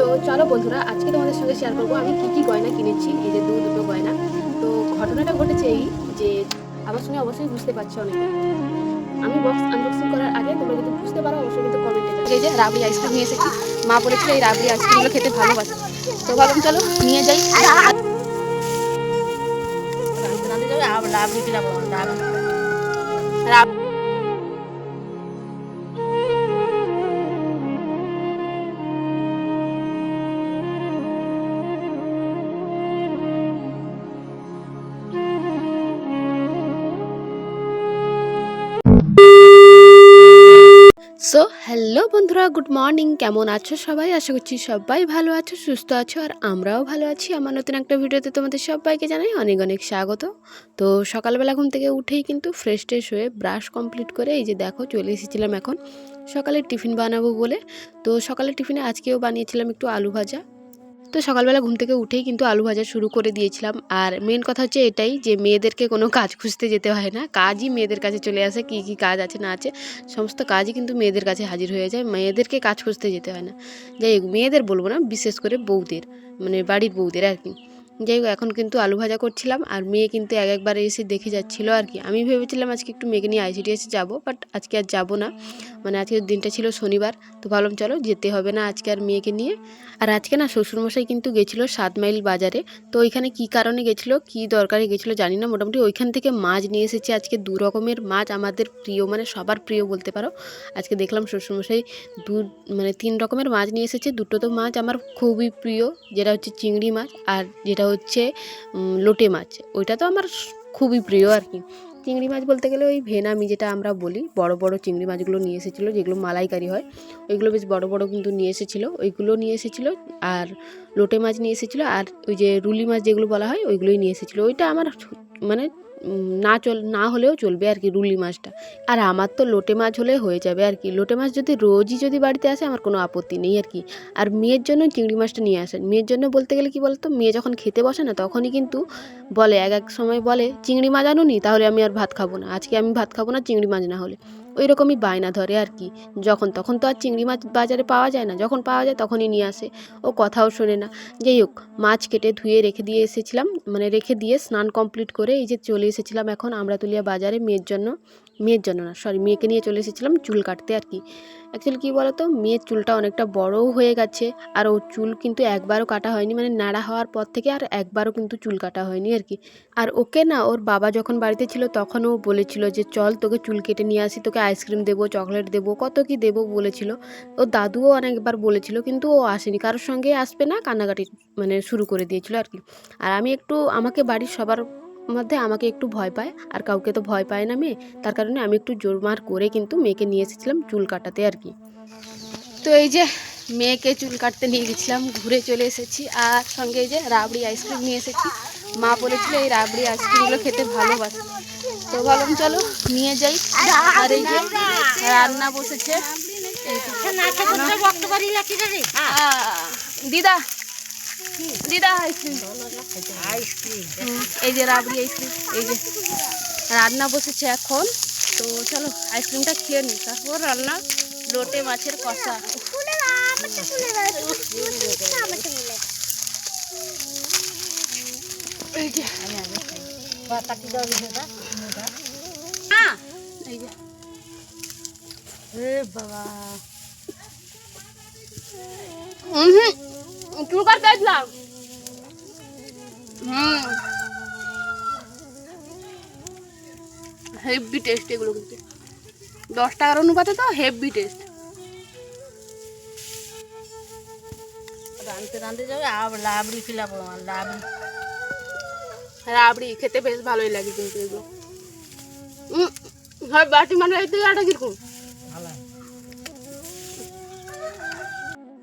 তো চলো বন্ধুরা আজকে তোমাদের সঙ্গে শেয়ার করব আমি কী কী গয়না কিনেছি এই যে দু দুটো গয়না। তো ঘটনাটা ঘটেছে এই যে আমার সঙ্গে অবশ্যই বুঝতে পারছ অনেকে আমি বক্স আনবক্সিং করার আগে তোমরা যদি বুঝতে পারো অবশ্যই কিন্তু কমেন্টে জানাও। এই যে রাবড়ি আইসক্রিম নিয়ে এসেছি। মা বলেছিল এই রাবড়ি আইসক্রিমগুলো খেতে ভালোবাসে। তো ভাবলাম চলো নিয়ে যাই। রাঁধতে রাঁধতে হ্যালো বন্ধুরা, গুড মর্নিং। কেমন আছো সবাই? আশা করছি সবাই ভালো আছো, সুস্থ আছো, আর আমরাও ভালো আছি। আমার নতুন একটা ভিডিওতে তোমাদের সবাইকে জানাই অনেক অনেক স্বাগত। তো সকালবেলা ঘুম থেকে উঠেই কিন্তু ফ্রেশ ট্রেশ হয়ে ব্রাশ কমপ্লিট করে এই যে দেখো চলে এসেছিলাম এখন। সকালে টিফিন বানাবো বলে। তো সকালে টিফিনে আজকেও বানিয়েছিলাম একটু আলু ভাজা। তো সকালবেলা ঘুম থেকে উঠেই কিন্তু আলু ভাজা শুরু করে দিয়েছিলাম। আর মেন কথা হচ্ছে এটাই যে, মেয়েদেরকে কোনো কাজ খুঁজতে যেতে হয় না। কাজই মেয়েদের কাছে চলে আসে, কি কি কাজ আছে, না আছে, সমস্ত কাজই কিন্তু মেয়েদের কাছে হাজির হয়ে যায়। মেয়েদেরকে কাজ খুঁজতে যেতে হয় না। যাই মেয়েদের বলব না, বিশেষ করে বৌদের মানে বাড়ির বৌদের আর কি। যাই হোক, এখন কিন্তু আলু ভাজা করছিলাম আর মেয়ে কিন্তু এক একবার এসে দেখে যাচ্ছিল আর কি। আমি ভেবেছিলাম আজকে একটু মেয়েকে নিয়ে আইসিডিএসে যাব বাট আজকে আর যাব না। মানে আজকের দিনটা ছিল শনিবার, তো ভাবলাম চলো যেতে হবে না আজকে আর মেয়েকে নিয়ে। আর আজকে না শ্বশুরমশাই কিন্তু গেছিল সাত মাইল বাজারে, তো ওইখানে কি কারণে গেছিল, কি দরকারে গেছিল জানি না। মোটামুটি ওইখান থেকে মাছ নিয়ে এসেছে আজকে দু রকমের মাছ, আমাদের প্রিয় মানে সবার প্রিয় বলতে পারো। আজকে দেখলাম শ্বশুরমশাই দু মানে তিন রকমের মাছ নিয়ে এসেছে। দুটো তো মাছ আমার খুবই প্রিয়, যেটা হচ্ছে চিংড়ি মাছ আর যেটা হচ্ছে লোটে মাছ। ওইটা তো আমার খুবই প্রিয় আর কি। চিংড়ি মাছ বলতে গেলে ওই ভেনামি যেটা আমরা বলি, বড় বড় চিংড়ি মাছগুলো নিয়ে এসেছিল, যেগুলো মালাইকারি হয়। ওইগুলো বেশ বড় বড় কিন্তু নিয়ে এসেছিল, ওইগুলো নিয়ে এসেছিল আর লোটে মাছ নিয়ে এসেছিল আর ওই যে রুলি মাছ যেগুলো বলা হয়, ওইগুলোই নিয়ে এসেছিল। ওইটা আমার মানে না চল, না হলেও চলবে আর কি রুলি মাছটা। আর আমার তো লোটে মাছ হলে হয়ে যাবে আর কি। লোটে মাছ যদি রোজই যদি বাড়িতে আসে, আমার কোনো আপত্তি নেই আর কি। আর মেয়ের জন্য চিংড়ি মাছটা নিয়ে আসেন মেয়ের জন্য বলতে গেলে কি বলতো, মেয়ে যখন খেতে বসে না, তখনই কিন্তু বলে, এক এক সময় বলে, চিংড়ি মাছ আনুনি, তাহলে আমি আর ভাত খাব না। আজকে আমি ভাত খাব না, চিংড়ি মাছ না হলে। ওই রকমই বায়না ধরে আর কি। যখন তখন তো আর চিংড়ি মাছ বাজারে পাওয়া যায় না, যখন পাওয়া যায় তখনই নিয়ে আসে। ও কথাও শোনে না। যাই হোক, মাছ কেটে ধুয়ে রেখে দিয়ে এসেছিলাম। মানে রেখে দিয়ে স্নান কমপ্লিট করে এই যে চলে এসেছিলাম এখন আমরাতুলিয়া বাজারে মেয়ের জন্য। মেয়ের জন্য না সরি মেয়েকে নিয়ে চলে এসেছিলাম চুল কাটতে আর কি। অ্যাকচুয়ালি কী বলো তো মেয়ের চুলটা অনেকটা বড়ও হয়ে গেছে আর ও চুল কিন্তু একবারও কাটা হয়নি মানে নাড়া হওয়ার পর থেকে আর একবারও কিন্তু চুল কাটা হয়নি আর কি। আর ওকে না, ওর বাবা যখন বাড়িতে ছিল তখন ও বলেছিল যে, চল তোকে চুল কেটে নিয়ে আসি, তোকে আইসক্রিম দেবো চকলেট দেবো, কত কি দেবো বলেছিল। ও দাদুও অনেকবার বলেছিল, কিন্তু ও আসেনি, কারোর সঙ্গে আসবে না, কান্নাকাটি মানে শুরু করে দিয়েছিল আর কি। আর আমি একটু, আমাকে বাড়ির সবার মধ্যে আমাকে একটু ভয় পায় আর কাউকে তো ভয় পায় না মেয়ে তার কারণে আমি একটু জোরমার করে কিন্তু মেয়েকে নিয়ে এসেছিলাম চুল কাটাতে আর কি তো এই যে মেয়েকে চুল কাটতে নিয়ে গেছিলাম ঘুরে চলে এসেছি আর সঙ্গে এই যে রাবড়ি আইসক্রিম নিয়ে এসেছি মা বলেছিল এই রাবড়ি আইসক্রিমগুলো খেতে ভালোবাসে তো ভাবলাম চলো নিয়ে যাই আর এই যে রান্না বসেছে দিদা দিদা আইসক্রিম এই যে রাবড়ি আইসক্রিম, এই যে রান্না বসেছে এখন। তো চলো, আইসক্রিমটা খেয়ে নিই তারপর রান্না, লোটে মাছের কষা। বাবা। হুম আসলাম। হুম। হেভি টেস্ট এগুলো কিন্তু। দশ টাকার অনুপাতে তো হেভি টেস্ট রাঁধতে রাঁধতে যাবে আবার লাবড়ি খিলাবো আমার লাবড়ি। রাবড়ি খেতে বেশ ভালোই লাগে কিন্তু এগুলো। হয় বাটি মানে এই আটা কীরকম?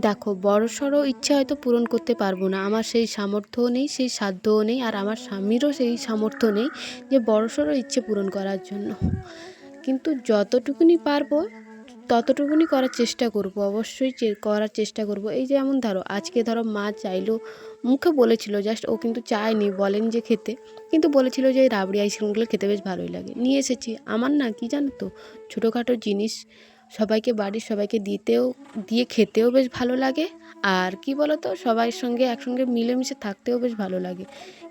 দেখো, বড় সড়ো ইচ্ছা হয়তো পূরণ করতে পারব না। আমার সেই সামর্থ্যও নেই, সেই সাধ্যও নেই, আর আমার স্বামীরও সেই সামর্থ্য নেই যে বড় সড়ো ইচ্ছে পূরণ করার জন্য। কিন্তু যতটুকুনি পারব, ততটুকুনি করার চেষ্টা করব, অবশ্যই করার চেষ্টা করব। এই যেমন ধরো, আজকে ধরো মা চাইলো, মুখে বলেছিল জাস্ট ও কিন্তু চায়নি, বলেন যে খেতে, কিন্তু বলেছিল যে রাবড়ি আইসক্রিমগুলো খেতে বেশ ভালোই লাগে। নিয়ে এসেছি। আমার না কি জানো তো ছোটোখাটো জিনিস সবাইকে বাড়ির সবাইকে দিতেও, দিয়ে খেতেও বেশ ভালো লাগে। আর কি বলতো সবাইয়ের সঙ্গে একসঙ্গে মিলেমিশে থাকতেও বেশ ভালো লাগে।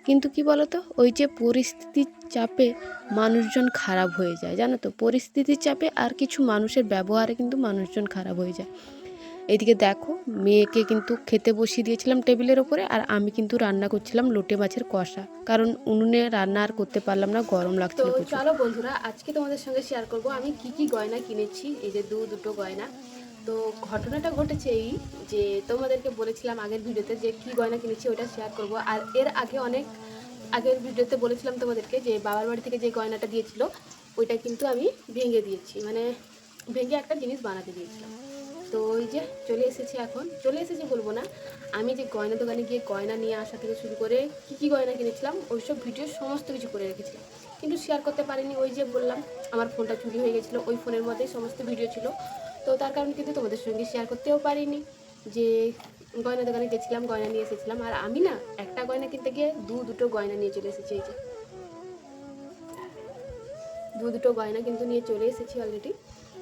কিন্তু কি বলতো, ওই যে পরিস্থিতির চাপে মানুষজন খারাপ হয়ে যায়, জানো তো? পরিস্থিতির চাপে আর কিছু মানুষের ব্যবহারে কিন্তু মানুষজন খারাপ হয়ে যায়। এদিকে দেখো মেয়েকে কিন্তু খেতে বসিয়ে দিয়েছিলাম টেবিলের ওপরে আর আমি কিন্তু রান্না করছিলাম লোটে মাছের কষা। কারণ উনুনে রান্না আর করতে পারলাম না গরম লাগছিল তো চলো বন্ধুরা আজকে তোমাদের সঙ্গে শেয়ার করব। আমি কি কি গয়না কিনেছি এই যে দু দুটো গয়না। তো ঘটনাটা ঘটেছে এই যে তোমাদেরকে বলেছিলাম আগের ভিডিওতে যে কি গয়না কিনেছি ওটা শেয়ার করব। আর এর আগে অনেক আগের ভিডিওতে বলেছিলাম তোমাদেরকে যে বাবার বাড়ি থেকে যে গয়নাটা দিয়েছিল ওইটা কিন্তু আমি ভেঙে দিয়েছি। মানে ভেঙে একটা জিনিস বানাতে দিয়েছিলাম। তো ওই যে চলে এসেছি এখন। চলে এসেছি বলব না, আমি যে গয়না দোকানে গিয়ে গয়না নিয়ে আসা থেকে শুরু করে কী কী গয়না কিনেছিলাম, ওইসব ভিডিও সমস্ত কিছু করে রেখেছিলাম। কিন্তু শেয়ার করতে পারিনি, ওই যে বললাম, আমার ফোনটা চুরি হয়ে গেছিল, ওই ফোনের মধ্যেই সমস্ত ভিডিও ছিল। তো তার কারণে কিন্তু তোমাদের সঙ্গে শেয়ার করতেও পারিনি যে গয়না দোকানে গেছিলাম, গয়না নিয়ে এসেছিলাম। আর আমি না একটা গয়না কিনতে গিয়ে দু দুটো গয়না নিয়ে চলে এসেছি, এই যে। দু দুটো গয়না কিন্তু নিয়ে চলে এসেছি অলরেডি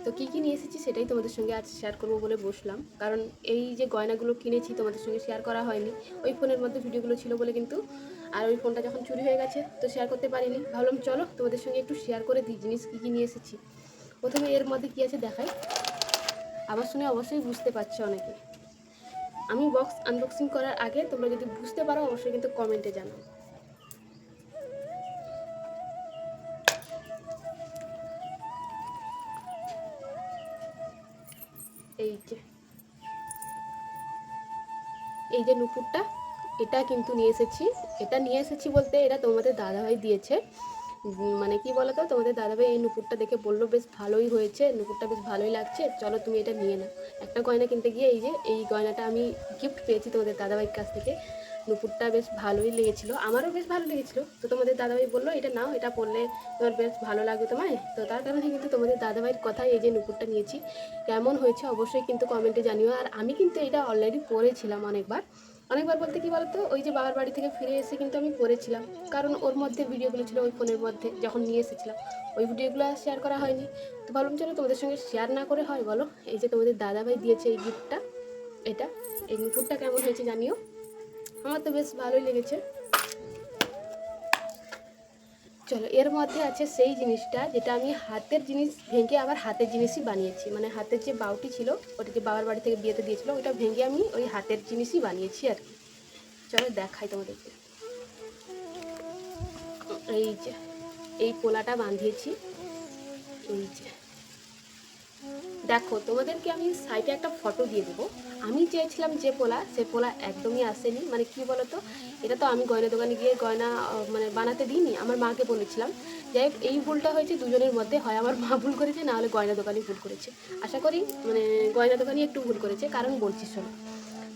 তো কী কী নিয়ে এসেছি সেটাই তোমাদের সঙ্গে আজ শেয়ার করব বলে বসলাম। কারণ এই যে গয়নাগুলো কিনেছি তোমাদের সঙ্গে শেয়ার করা হয়নি, ওই ফোনের মধ্যে ভিডিওগুলো ছিল বলে কিন্তু আর ওই ফোনটা যখন চুরি হয়ে গেছে তো শেয়ার করতে পারিনি। ভাবলাম চলো তোমাদের সঙ্গে একটু শেয়ার করে দিই জিনিস কী কী নিয়ে এসেছি। প্রথমে এর মধ্যে কী আছে দেখাই। আবার শুনে অবশ্যই বুঝতে পারছ অনেকে। আমি বক্স আনবক্সিং করার আগে তোমরা যদি বুঝতে পারো, অবশ্যই কিন্তু কমেন্টে জানাও। এই যে। এই যে নুপুরটা, এটা কিন্তু নিয়ে এসেছি। এটা নিয়ে এসেছি বলতে এটা তোমাদের দাদাভাই দিয়েছে। মানে কি বলতো? তোমাদের দাদাভাই এই নুপুরটা দেখে বলল, বেশ ভালোই হয়েছে, নুপুরটা বেশ ভালোই লাগছে। চলো তুমি এটা নিয়ে নাও। একটা গয়না কিনতে গিয়ে এই যে, এই গয়নাটা আমি গিফট পেয়েছি তোমাদের দাদাভাইয়ের কাছ থেকে। নুপুরটা বেশ ভালোই লেগেছিলো, আমারও বেশ ভালো লেগেছিলো। তো তোমাদের দাদাভাই বলল, এটা নাও, এটা পরলে তোমার বেশ ভালো লাগবে তোমায়। তো তার কারণে কিন্তু তোমাদের দাদাভাইয়ের কথাই এই যে নুপুরটা নিয়েছি। কেমন হয়েছে অবশ্যই কিন্তু কমেন্টে জানিও। আর আমি কিন্তু এটা অলরেডি পরেছিলাম অনেকবার। অনেকবার বলতে কি বলতো, ওই যে বাবার বাড়ি থেকে ফিরে এসে কিন্তু আমি পড়েছিলাম। কারণ ওর মধ্যে ভিডিওগুলো ছিল ওই ফোনের মধ্যে, যখন নিয়ে এসেছিলাম। ওই ভিডিওগুলো শেয়ার করা হয়নি। তো ভাবলাম চলো তোমাদের সঙ্গে শেয়ার না করে হয়, বলো? এই যে তোমাদের দাদাভাই দিয়েছে এই গিফটটা এটা। এই নুপুরটা কেমন হয়েছে জানিও? আমার তো বেশ ভালোই লেগেছে। চলো, এর মধ্যে আছে সেই জিনিসটা যেটা আমি হাতের জিনিস ভেঙে আবার হাতের জিনিসই বানিয়েছি। মানে হাতের যে বাউটি ছিল, ওটাকে বাবার বাড়ি থেকে বিয়েতে দিয়েছিল ওটা ভেঙে আমি ওই হাতের জিনিসই বানিয়েছি আর কি। চলো, দেখাই তোমাদেরকে। এই যে, এই পোলাটা বাঁধিয়েছি। এই যে। দেখো, তোমাদেরকে আমি সাইডে একটা ফটো দিয়ে দেবো। আমি চেয়েছিলাম যে পোলা, সে পোলা একদমই আসেনি। মানে কি বলতো, এটা তো আমি গয়না দোকানে গিয়ে গয়না মানে বানাতে দিইনি। আমার মাকে বলেছিলাম, যাই এই ভুলটা হয়েছে, দুজনের মধ্যে হয় আমার মা ভুল করেছে, না হলে গয়না দোকানে ভুল করেছে। আশা করি মানে গয়না দোকানে একটু ভুল করেছে, কারণ বলছি শোনো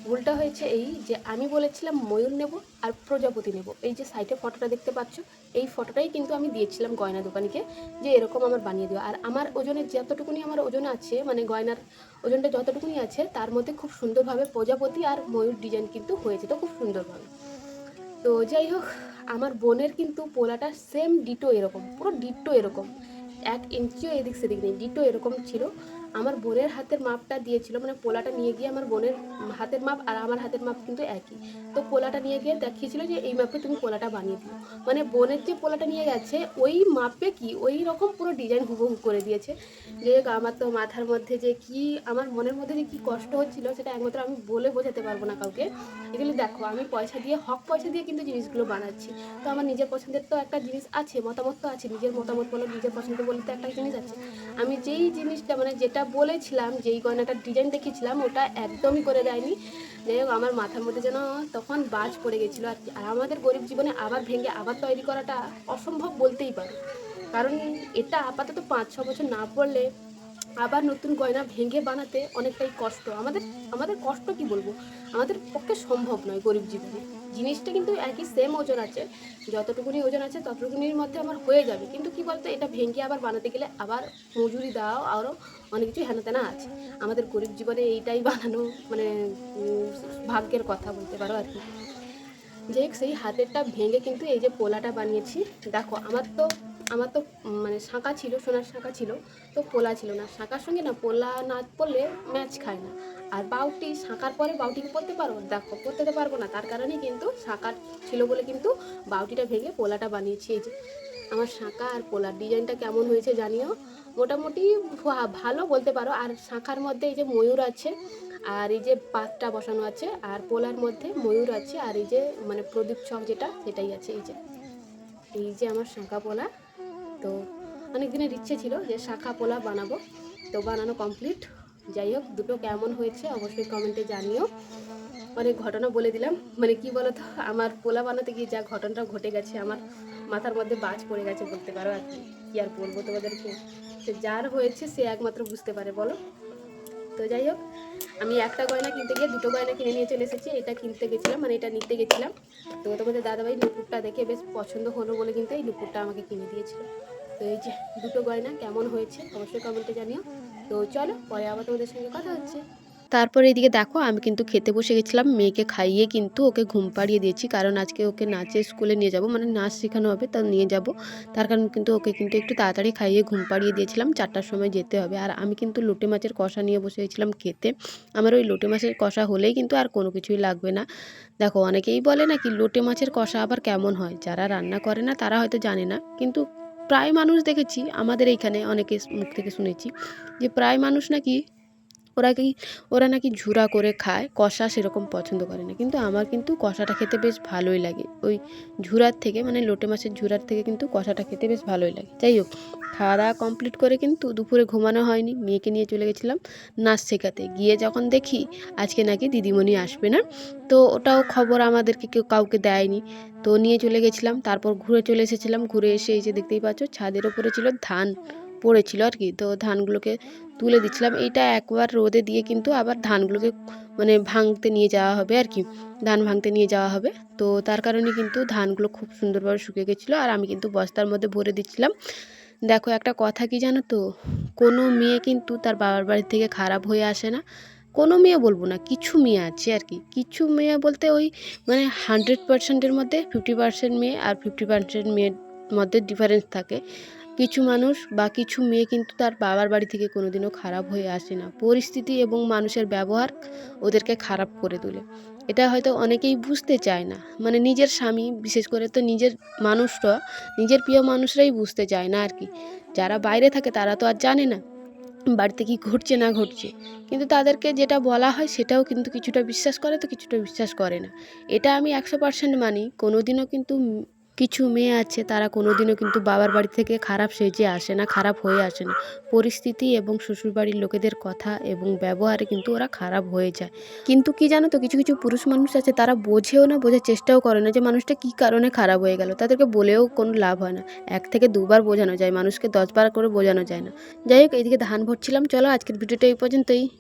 ভুলটা হয়েছে এই যে আমি বলেছিলাম ময়ূর নেব আর প্রজাপতি নেব। এই যে সাইডে ফটোটা দেখতে পাচ্ছ, এই ফটোটাই কিন্তু আমি দিয়েছিলাম গয়না দোকানিকে যে এরকম আমার বানিয়ে দেওয়া আর আমার ওজনের যতটুকুনি আমার ওজন আছে মানে গয়নার ওজনটা যতটুকুনি আছে, তার মধ্যে খুব সুন্দরভাবে প্রজাপতি আর ময়ূর ডিজাইন কিন্তু হয়েছে, তো খুব সুন্দরভাবে। তো যাই হোক, আমার বোনের কিন্তু পোলাটা সেম ডিটো এরকম, পুরো ডিটো এরকম। এক ইঞ্চিও এদিক সেদিক নেই ডিটো এরকম ছিল। আমার বোনের হাতের মাপটা দিয়েছিল মানে পোলাটা নিয়ে গিয়ে আমার বোনের হাতের মাপ আর আমার হাতের মাপ কিন্তু একই। তো পোলাটা নিয়ে গিয়ে দেখিয়েছিল যে এই মাপে তুমি পোলাটা বানিয়ে দিও। মানে বোনের যে পোলাটা নিয়ে গেছে, ওই মাপে কি, ওই রকম পুরো ডিজাইন হুবহু করে দিয়েছে। যে আমার তো মাথার মধ্যে যে কি, আমার মনের মধ্যে যে কি কষ্ট হচ্ছিল সেটা একমাত্র আমি বলে বোঝাতে পারব না কাউকে। এগুলো দেখো, আমি পয়সা দিয়ে, হক পয়সা দিয়ে কিন্তু জিনিসগুলো বানাচ্ছি। তো আমার নিজের পছন্দের তো একটা জিনিস আছে, মতামত তো আছে, নিজের মতামত বলো, নিজের পছন্দ বলতে একটা জিনিস আছে। আমি যেই জিনিসটা মানে যেটা বলেছিলাম, যেই গয়নাটার ডিজাইন দেখেছিলাম ওটা একদমই করে দেয়নি। যাই হোক, আমার মাথার মধ্যে যেন তখন বাজ পড়ে গেছিল। আর আর আমাদের গরিব জীবনে আবার ভেঙে আবার তৈরি করাটা অসম্ভব বলতেই পারো। কারণ এটা আপাতত পাঁচ ছ বছর না পড়লে আবার নতুন গয়না ভেঙে বানাতে অনেকটাই কষ্ট। আমাদের আমাদের কষ্ট কি বলব? আমাদের পক্ষে সম্ভব নয় গরিব জীবনে। জিনিসটা কিন্তু একই সেম ওজন আছে। যতটুকুনি ওজন আছে ততটুকুনির মধ্যে আমার হয়ে যাবে। কিন্তু কি বলতো, এটা ভেঙে আবার বানাতে গেলে আবার মজুরি দাও আরও অনেক কিছু হেনা তেনা আছে। আমাদের গরিব জীবনে এইটাই বানানো মানে ভাগ্যের কথা বলতে পারো আর কি। হোক, সেই হাতেরটা ভেঙে কিন্তু এই যে পোলাটা বানিয়েছি, দেখো, আমার তো আমার তো মানে শাঁকা ছিল, সোনার শাঁকা ছিল, তো পোলা ছিল না। শাঁকার সঙ্গে না, পোলা না পড়লে ম্যাচ খায় না। আর বাউটি শাঁকার পরে বাউটিকে পরতে পারব দেখো পরতে তো পারব না। তার কারণে কিন্তু শাঁকার ছিল বলে কিন্তু বাউটিটা ভেঙে পোলাটা বানিয়েছি। এই যে, আমার শাঁকা আর পোলার ডিজাইনটা কেমন হয়েছে জানিও? মোটামুটি ভালো বলতে পারো। আর শাঁখার মধ্যে এই যে ময়ূর আছে, আর এই যে পাতটা বসানো আছে, আর পোলার মধ্যে ময়ূর আছে, আর এই যে মানে প্রদীপ ছক যেটা, সেটাই আছে। এই যে এই যে আমার শাঁখা পোলা। তো অনেক দিনের ইচ্ছে ছিল যে শাখা পোলা বানাবো। তো বানানো কমপ্লিট। যাই হোক, দুটো কেমন হয়েছে অবশ্যই কমেন্টে জানিও। অনেক ঘটনা বলে দিলাম। মানে কি বলতো, আমার পোলা বানাতে গিয়ে যা ঘটনাটা ঘটে গেছে, আমার মাথার মধ্যে বাজ পড়ে গেছে বলতে পারো আর কি। আর বলব তোমাদেরকে? যার হয়েছে সে একমাত্র বুঝতে পারে, বলো? তো যাই হোক, আমি একটা গয়না কিনতে গিয়ে দুটো গয়না কিনে নিয়ে চলে এসেছি। এটা কিনতে গেছিলাম মানে এটা নিতে গেছিলাম। তো তোমাদের দাদাভাই নুপুরটা দেখে বেশ পছন্দ হলো বলে কিন্তু এই নুপুরটা আমাকে কিনে দিয়েছিল। তো এই যে দুটো গয়না কেমন হয়েছে, অবশ্যই কমেন্টে জানিও। তো চলো, পরে আবার তোমাদের সঙ্গে কথা হচ্ছে। তারপরে এদিকে দেখো, আমি কিন্তু খেতে বসে গেছিলাম, মেয়েকে খাইয়ে কিন্তু ওকে ঘুম পাড়িয়ে দিয়েছি। কারণ আজকে ওকে নাচের স্কুলে নিয়ে যাব মানে নাচ শেখানো হবে, তা নিয়ে যাব। তার কারণ কিন্তু ওকে কিন্তু একটু তাড়াতাড়ি খাইয়ে ঘুম পাড়িয়ে দিয়েছিলাম, চারটার সময় যেতে হবে। আর আমি কিন্তু লোটে মাছের কষা নিয়ে বসে গেছিলাম খেতে। আমার ওই লোটে মাছের কষা হলেই কিন্তু আর কোনো কিছুই লাগবে না। দেখো, অনেকেই বলে নাকি লোটে মাছের কষা আবার কেমন হয়? যারা রান্না করে না, তারা হয়তো জানে না। কিন্তু প্রায় মানুষ দেখেছি, আমাদের এইখানে অনেকে মুখ থেকে শুনেছি, যে প্রায় মানুষ নাকি ওরা কি, ওরা নাকি ঝুরা করে খায়, কষা সেরকম পছন্দ করে না। কিন্তু আমার কিন্তু কষাটা খেতে বেশ ভালোই লাগে। ওই ঝুরার থেকে মানে লোটে মাছের ঝুরার থেকে কিন্তু কষাটা খেতে বেশ ভালোই লাগে। যাই হোক খাওয়া দাওয়া কমপ্লিট করে কিন্তু দুপুরে ঘুমানো হয়নি। মেয়েকে নিয়ে চলে গেছিলাম নাচ শেখাতে গিয়ে যখন দেখি, আজকে নাকি দিদিমণি আসবে না, তো ওটাও খবর আমাদেরকে কেউ কাউকে দেয়নি। তো নিয়ে চলে গেছিলাম, তারপর ঘুরে চলে এসেছিলাম। ঘুরে এসে এই যে দেখতেই পাচ্ছ, ছাদের ওপরে ছিল ধান। পড়েছিল আর কি। তো ধানগুলোকে তুলে দিচ্ছিলাম। এইটা একবার রোদে দিয়ে কিন্তু আবার ধানগুলোকে মানে ভাঙতে নিয়ে যাওয়া হবে আর কি। ধান ভাঙতে নিয়ে যাওয়া হবে। তো তার কারণে কিন্তু ধানগুলো খুব সুন্দরভাবে শুকিয়ে গেছিল। আর আমি কিন্তু বস্তার মধ্যে ভরে দিচ্ছিলাম। দেখো একটা কথা কি জানো তো? কোনো মেয়ে কিন্তু তার বাবার বাড়ি থেকে খারাপ হয়ে আসে না। কোনো মেয়ে বলব না, কিছু মেয়ে আছে আর কি। কিছু মেয়ে বলতে ওই মানে হান্ড্রেড পার্সেন্টের মধ্যে ফিফটি পার্সেন্ট মেয়ে আর ফিফটি পার্সেন্ট মেয়ের মধ্যে ডিফারেন্স থাকে। কিছু মানুষ বা কিছু মেয়ে কিন্তু তার বাবার বাড়ি থেকে কোনোদিনও খারাপ হয়ে আসে না। পরিস্থিতি এবং মানুষের ব্যবহার ওদেরকে খারাপ করে তোলে। এটা হয়তো অনেকেই বুঝতে চায় না। মানে নিজের স্বামী, বিশেষ করে তো নিজের মানুষরা, নিজের প্রিয় মানুষরাই বুঝতে চায় না আর কি। যারা বাইরে থাকে তারা তো আর জানে না বাড়িতে কি ঘটছে না ঘটছে। কিন্তু তাদেরকে যেটা বলা হয় সেটাও কিন্তু কিছুটা বিশ্বাস করে, তো কিছুটা বিশ্বাস করে না। এটা আমি একশো পার্সেন্ট মানি। কোনোদিনও কিন্তু উম কিছু মেয়ে আছে, তারা কোনোদিনও কিন্তু বাবার বাড়ি থেকে খারাপ সেজে আসে না, খারাপ হয়ে আসে না। পরিস্থিতি এবং শ্বশুরবাড়ির লোকেদের কথা এবং ব্যবহারে কিন্তু ওরা খারাপ হয়ে যায়। কিন্তু কি জানো তো, কিছু কিছু পুরুষ মানুষ আছে, তারা বোঝেও না, বোঝার চেষ্টাও করে না যে মানুষটা কী কারণে খারাপ হয়ে গেল। তাদেরকে বলেও কোনো লাভ হয় না। এক থেকে দুবার বোঝানো যায়, মানুষকে দশবার করে বোঝানো যায় না। যাই হোক এইদিকে ধান ভরছিলাম। চলো আজকের ভিডিওটা এই পর্যন্তই।